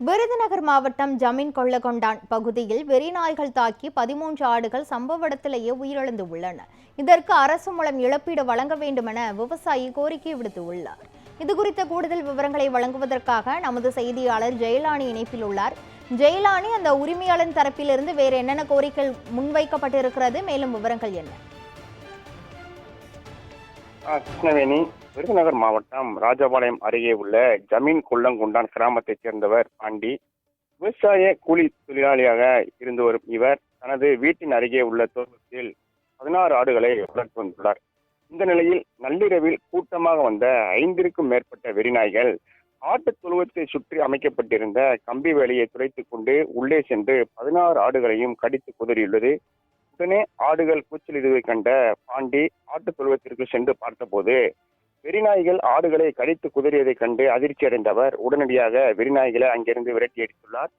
விருதுநகர் மாவட்டம் ஜமீன் கொள்ளகொண்டான் பகுதியில் வெறிநாய்கள் தாக்கி பதிமூன்று ஆடுகள் சம்பவ இடத்திலேயே உயிரிழந்து உள்ளன. இதற்கு அரசு மூலம் இழப்பீடு வழங்க வேண்டும் என விவசாயி கோரிக்கை விடுத்துள்ளார். இது குறித்த கூடுதல் விவரங்களை வழங்குவதற்காக நமது செய்தியாளர் ஜெயலானி இணைப்பில் உள்ளார். ஜெயலானி அந்த உரிமையாளன் தரப்பிலிருந்து வேறு என்னென்ன கோரிக்கை முன்வைக்கப்பட்டிருக்கிறது? மேலும் விவரங்கள் என்ன? கிருஷ்ணவேணி. விருதுநகர் மாவட்டம் ராஜபாளையம் அருகே உள்ள ஜமீன் குள்ளங்குண்டான் கிராமத்தைச் சேர்ந்தவர் பாண்டி. விவசாய கூலி தொழிலாளியாக இருந்து வரும் இவர் தனது வீட்டின் அருகே உள்ள தோட்டத்தில் பதினாறு ஆடுகளை வளர்த்து வந்துள்ளார். இந்த நிலையில் நள்ளிரவில் கூட்டமாக வந்த ஐந்திற்கும் மேற்பட்ட வெறிநாய்கள் ஆட்டுத் தொழுவத்தை சுற்றி அமைக்கப்பட்டிருந்த கம்பி வேலையை துடைத்துக் கொண்டு உள்ளே சென்று பதினாறு ஆடுகளையும் கடித்து குதறியுள்ளது. உடனே ஆடுகள் கூச்சலிடுவதைக் கண்ட பாண்டி ஆட்டுத் தொழுவத்திற்கு சென்று பார்த்தபோது வெறிநாய்கள் ஆடுகளை கடித்து குதறியதைக் கண்டு அதிர்ச்சி அடைந்தவர் உடனடியாக வெறிநாய்களை அங்கிருந்து விரட்டி அடித்துள்ளார்.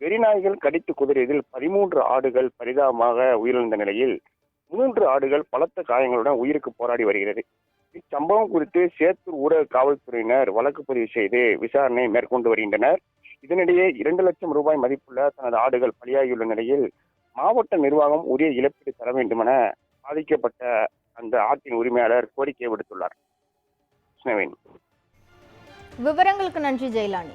வெறிநாய்கள் கடித்து குதறியதில் பதிமூன்று ஆடுகள் பரிதாபமாக உயிரிழந்த நிலையில் மூன்று ஆடுகள் பலத்த காயங்களுடன் உயிருக்கு போராடி வருகிறது. இச்சம்பவம் குறித்து சேத்தூர் ஊரக காவல்துறையினர் வழக்கு பதிவு செய்து விசாரணை மேற்கொண்டு வருகின்றனர். இதனிடையே இரண்டு லட்சம் ரூபாய் மதிப்புள்ள தனது ஆடுகள் பலியாகியுள்ள நிலையில் மாவட்ட நிர்வாகம் உரிய இழப்பீடு தர வேண்டுமென பாதிக்கப்பட்ட அந்த ஆற்றின் உரிமையாளர் கோரிக்கை விடுத்துள்ளார். கிருஷ்ணவேணி. விவரங்களுக்கு நன்றி ஜெயலானி.